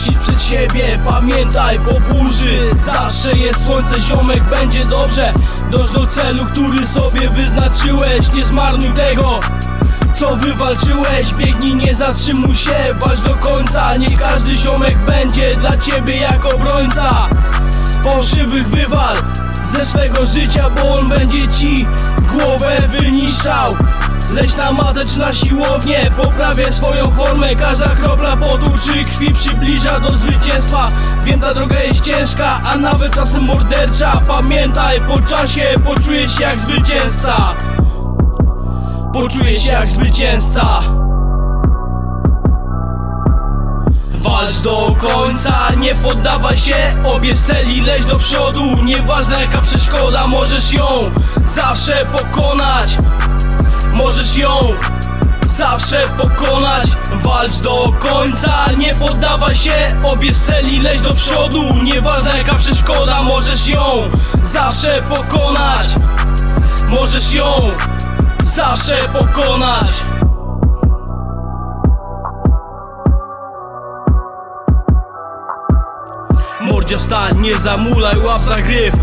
puścić przed siebie. Pamiętaj, po burzy zawsze jest słońce Ziomek, będzie dobrze. Dąż do celu, który sobie wyznaczyłeś. Nie zmarnuj tego co wywalczyłeś. Biegnij, nie zatrzymuj się, walcz do końca. Nie każdy ziomek będzie dla ciebie jak obrońca. Fałszywych wywal ze swego życia Bo on będzie ci głowę wyniszczał Leć na matę czy na siłownię Poprawiaj swoją formę. Każda kropla potu czy krwi przybliża do zwycięstwa. Wiem ta droga jest ciężka, a nawet czasem mordercza. Pamiętaj, po czasie poczujesz się jak zwycięzca. Poczujesz się jak zwycięzca. Walcz do końca, nie poddawaj się. Obierz cel i leć do przodu. Nieważne jaka przeszkoda, możesz ją zawsze pokonać Możesz ją zawsze pokonać. Walcz do końca, nie poddawaj się. Obierz cel i leć do przodu. Nieważne jaka przeszkoda, możesz ją zawsze pokonać. Możesz ją zawsze pokonać. Mordzia wstań, nie zamulaj, łap za gryf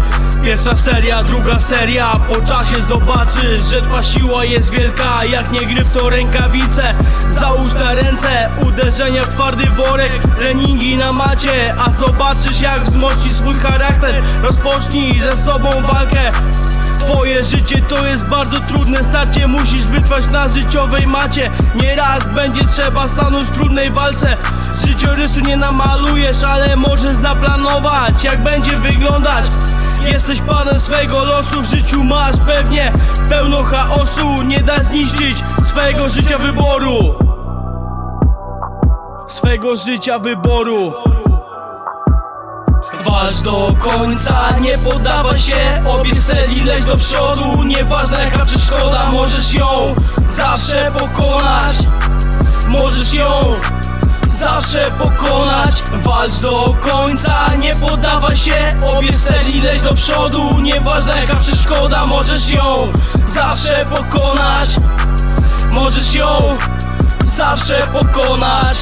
Pierwsza seria, druga seria. Po czasie zobaczysz, że twa siła jest wielka. Jak nie gryf to rękawice. Załóż na ręce. Uderzenia w twardy worek. Treningi na macie. A zobaczysz jak wzmocni swój charakter. Rozpocznij ze sobą walkę. Twoje życie to jest bardzo trudne. Starcie Musisz wytrwać na życiowej macie. Nieraz będzie trzeba stanąć w trudnej walce. Życiorysu nie namalujesz, ale możesz zaplanować Jak będzie wyglądać Jesteś panem swego losu, w życiu masz pewnie pełno chaosu. Nie da zniszczyć swego życia wyboru. Swego życia wyboru. Walcz do końca, nie poddawaj się. Obierz cel i leć do przodu. Nieważna jaka przeszkoda, możesz ją zawsze pokonać. Możesz ją zawsze pokonać. Walcz do końca, nie poddawaj się. Obierz cel i leć do przodu. Nieważna jaka przeszkoda, możesz ją zawsze pokonać. Możesz ją zawsze pokonać